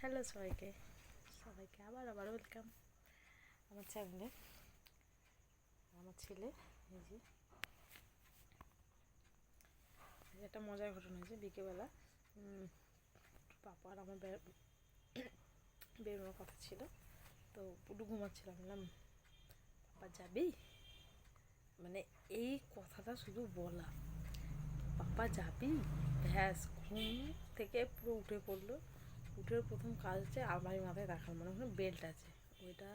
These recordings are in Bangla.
হ্যালো সবাইকে। সবাইকে আবার আবার ওয়েলকাম আমার চ্যানেলে আমার ছেলে এই যে। একটা মজার ঘটনা হয়েছে বিকেলবেলা উম, পাপা আর আমার বের- বেরোনোর কথা ছিল। তো পুটু ঘুমাচ্ছিলাম বললাম পাপা যাবি? মানে এই কথাটা শুধু বলা। পাপা যাবি? ব্যাস ঘুম থেকে পুরো উঠে পড়ল। উঠে প্রথম কাজ হচ্ছে আলমারি মাথায় রাখার মানে ওখানে বেল্ট আছে। ওইটা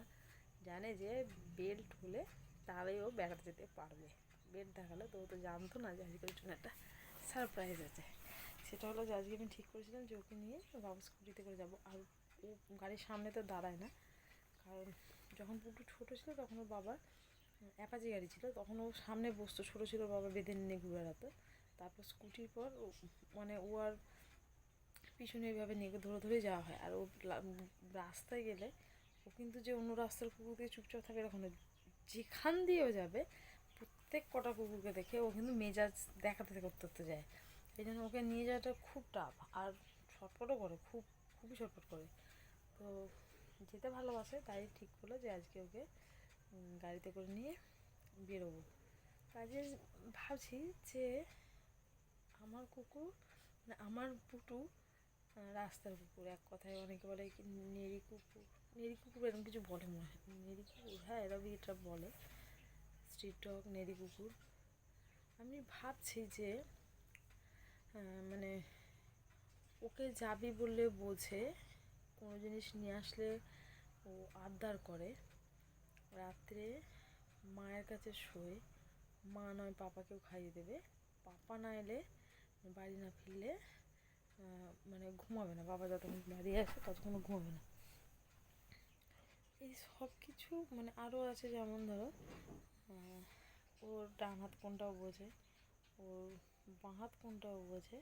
জানে যে বেল্ট হলে তাহলেই ও বেড়াতে যেতে পারবে। বেল্ট দেখালে তো ও তো জানতো না যে আজকের জন্য একটা সারপ্রাইজ আছে। সেটা হলো যে আজকে আমি ঠিক করেছিলাম যে ওকে নিয়ে বাবা স্কুটিতে করে যাব। আর ও গাড়ির সামনে তো দাঁড়ায় না। কারণ যখন পুটু ছোটো ছিল তখন ওর বাবা অ্যাপাচি গাড়ি ছিল। তখন ও সামনে বসতো, ছোটো ছিল বাবা বেঁধে নিয়ে ঘুরে বেড়াতো। তারপর স্কুটির পর মানে ও আর পিছনে এইভাবে নিয়ে ধরে ধরে যাওয়া হয়। আর ও রাস্তায় গেলে ও কিন্তু যে অন্য রাস্তার কুকুর দিয়ে চুপচাপ থাকে এরকম না যেখান দিয়েও যাবে, প্রত্যেক কটা কুকুরকে দেখে ও কিন্তু মেজাজ দেখাতে করতে করতে যায়। এই জন্য ওকে নিয়ে যাওয়াটা খুব টাফ আর ছটফটও করে, খুব, খুবই ছটফট করে। তো যেতে ভালোবাসে, তাই ঠিক করল যে আজকে ওকে গাড়িতে করে নিয়ে বেরোবো। কাজে ভাবছি যে আমার কুকুর মানে আমার পুটু রাস্তার কুকুর এক কথায় অনেকে বলে কি নেড়ি কুকুর। নেড়ি কুকুর এরকম কিছু বলে মনে হয়। নেড়ি কুকুর হ্যাঁ এরা এটা বলে। স্ট্রিট ডগ নেড়ি কুকুর। আমি ভাবছি যে মানে ওকে যাবি বললে বোঝে, কোনো জিনিস নিয়ে আসলে ও আবদার করে। রাত্রে মায়ের কাছে শোয়, মা নয়, পাপাকেও খাইয়ে দেবে। পাপা না এলে বাড়ি না ফিরলে মানে ঘুমাবে না, বাবা যতক্ষণ বাড়ি আসে ততক্ষণ ঘুমাবে না। এই সব কিছু মানে আরও আছে যেমন ধরো ওর ডান হাত কোনটাও বোঝে, ওর বাঁ হাত কোনটাও বোঝে,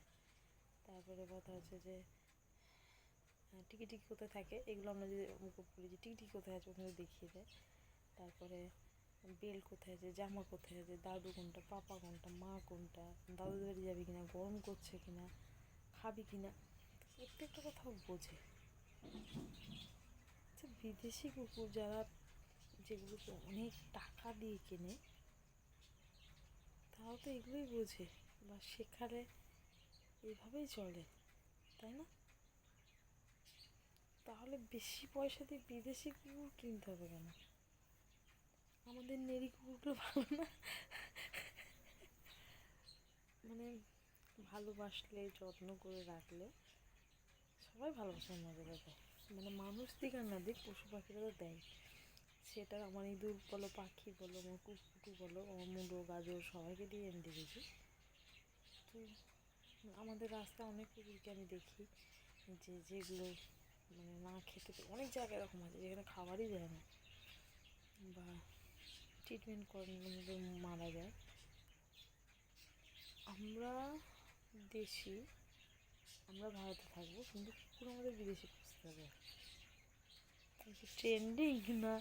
তারপরে কথা হচ্ছে যে টিকি টিকি কোথায় থাকে, এগুলো আমরা যদি মুখে বলি যে টিকি টিকি কোথায় আছে ওখানে দেখিয়ে দেয়। তারপরে বেল কোথায় আছে, জামা কোথায় আছে, দাদু কোনটা, পাপা কোনটা, মা কোনটা দাদুদের বাড়ি যাবে কিনা, গরম করছে কিনা খাবি কিনা প্রত্যেকটা কথাও বোঝে। আচ্ছা বিদেশি কুকুর যারা যেগুলোকে অনেক টাকা দিয়ে কেনে, তারাও তো এগুলোই বোঝে বা শেখালে এভাবেই চলে, তাই না? তাহলে বেশি পয়সা দিয়ে বিদেশি কুকুর কিনতে হবে কেন? আমাদের নেড়ি কুকুরগুলো ভালো না? মানে ভালোবাসলে, যত্ন করে রাখলে সবাই ভালোবাসার মজা দেয় মানে মানুষ দিক আর না দিক, পশু পাখিরা তো দেয়। সেটা আমার ইঁদুর বলো, পাখি বলো, আমার কুকুরটু বলো, আমার মুন্ডো গাজর সবাইকে দিয়ে আমি দেখেছি। তো আমাদের রাস্তায় অনেক কুকুরকে আমি দেখি যে যেগুলো মানে না খেতে অনেক জায়গায় এরকম আছে যেখানে খাবারই দেয় না বা ট্রিটমেন্ট মধ্যে মারা যায়। আমরা দেশি। আমরা ভারতে থাকব, কিন্তু কুকুর আমাদের বিদেশি খুঁজতে হবে। ট্রেন্ডিং না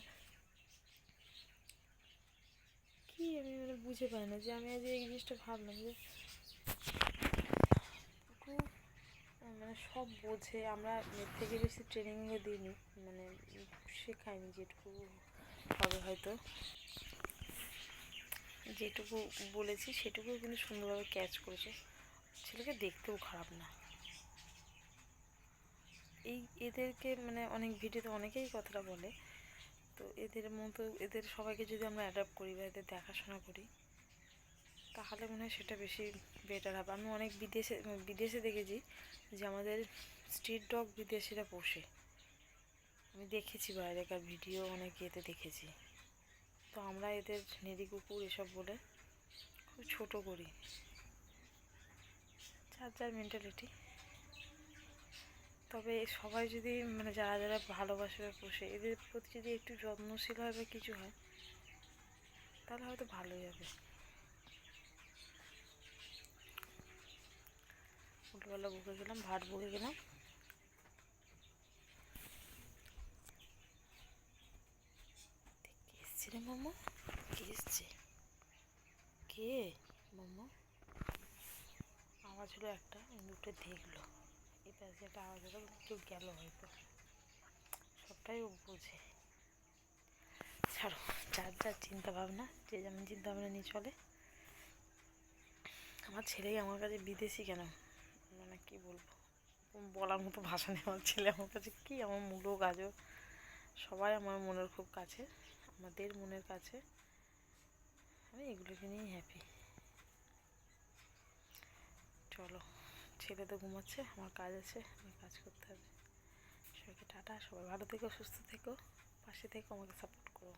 কি আমি মানে বুঝে পাই না যে আমি আজ এই জিনিসটা ভাবলাম যে কুকুর মানে সব বোঝে, আমরা এর থেকে বেশি ট্রেনিংও দিইনি মানে শেখাইনি যেটুকু হবে হয়তো। যেটুকু বলেছি সেটুকু কিন্তু সুন্দরভাবে ক্যাচ করেছে। ছেলেকে দেখতেও খারাপ না। এই এদেরকে মানে অনেক ভিডিওতে অনেকেই কথাটা বলে। তো এদের মতো এদের সবাইকে যদি আমরা অ্যাডাপ্ট করি বা এদের দেখাশোনা করি, তাহলে মনে হয় সেটা বেশি বেটার হবে। আমি অনেক বিদেশে বিদেশে দেখেছি যে আমাদের স্ট্রিট ডগ বিদেশিরা পোষে। আমি দেখেছি বাইরেকার ভিডিও, অনেক ইয়েতে দেখেছি। তো আমরা এদের নেড়ি কুকুর এসব বলে খুব ছোট করি। যার যার মেন্টালিটি তবে সবাই যদি মানে যারা যারা ভালোবাসে বা পোষে, এদের প্রতি যদি একটু যত্নশীল হয় বা কিছু হয়, তাহলে হয়তো ভালোই হবে। উল্টোবেলা বুকে গেলাম ভাত বুকে গেলাম। কে এসছে রে মামা? কে এসছে? কে? মামা? আওয়াজ হলো একটা উঠে দেখল। এটা আছে একটা আওয়াজ হলো কেউ গেল হয়তো। সবটাই ও বোঝে। ছাড়ো, যার যার চিন্তা ভাবনা যে যেমন চিন্তা ভাবনা নিয়ে চলে। আমার ছেলেই আমার কাছে বিদেশি কেন? মানে কি বলব? বলার মতো ভাষা নেই আমার ছেলে আমার কাছে। কি আমার মূলো গাজর? সবাই আমার মনের খুব কাছে, আমাদের মনের কাছে। আমি এগুলোকে নিয়েই হ্যাপি চলো, ছেলে তো ঘুমাচ্ছে, আমার কাজ আছে আমি কাজ করতে হবে। সবাইকে টাটা, সবাই ভালো থেকো, সুস্থ থেকো, পাশে থেকো, আমাকে সাপোর্ট করো।